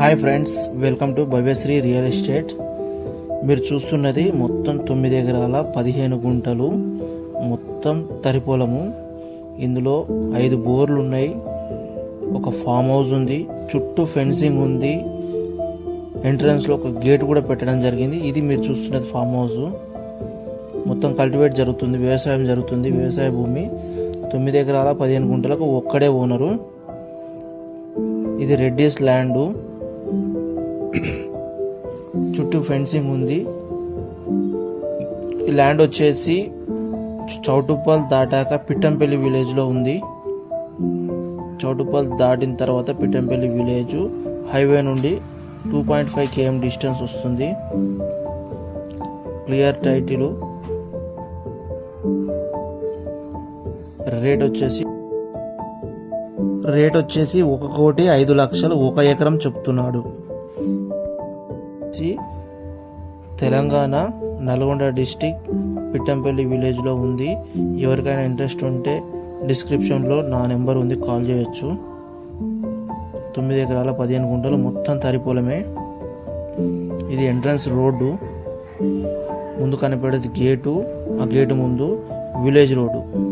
Hi friends welcome to Bhavyasri real estate మీరు చూస్తున్నది మొత్తం తొమ్మిది ఎకరాల పదిహేను గుంటలు మొత్తం తరిపొలము ఇందులో ఐదు బోర్లు ఉన్నాయి. ఒక ఫామ్ హౌస్ ఉంది చుట్టూ ఫెన్సింగ్ ఉంది. ఎంట్రన్స్లో ఒక గేట్ కూడా పెట్టడం జరిగింది. ఇది మీరు చూస్తున్నది ఫామ్ హౌస్ మొత్తం కల్టివేట్ జరుగుతుంది వ్యవసాయం జరుగుతుంది వ్యవసాయ భూమి. తొమ్మిది ఎకరాల పదిహేను గుంటలకు ఒక్కడే ఓనరు ఇది రెడ్డిస్ ల్యాండ్ చుట్టూ ఫెన్సింగ్ ఉంది. ఈ ల్యాండ్ వచ్చేసి చౌటుప్పల్ దాటాక పిట్టంపల్లి విలేజ్లో ఉంది. చౌటుప్పల్ దాటిన తర్వాత పిట్టంపల్లి విలేజ్ హైవే నుండి two point five KM distance వస్తుంది. Clear title. రేట్ వచ్చేసి రేట్ వచ్చేసి ఒక కోటి ఐదు లక్షలు ఒక ఎకరం చెప్తున్నాడు. తెలంగాణ నల్గొండ డిస్టిక్ పిట్టంపల్లి విలేజ్లో ఉంది. ఎవరికైనా ఇంట్రెస్ట్ ఉంటే డిస్క్రిప్షన్లో నా నెంబర్ ఉంది కాల్ చేయొచ్చు. తొమ్మిది ఎకరాల పదిహేను గుంటలు మొత్తం తరిపోలమే ఇది ఎంట్రన్స్ రోడ్డు. ముందు కనపడేది గేటు ఆ గేటు ముందు విలేజ్ రోడ్డు.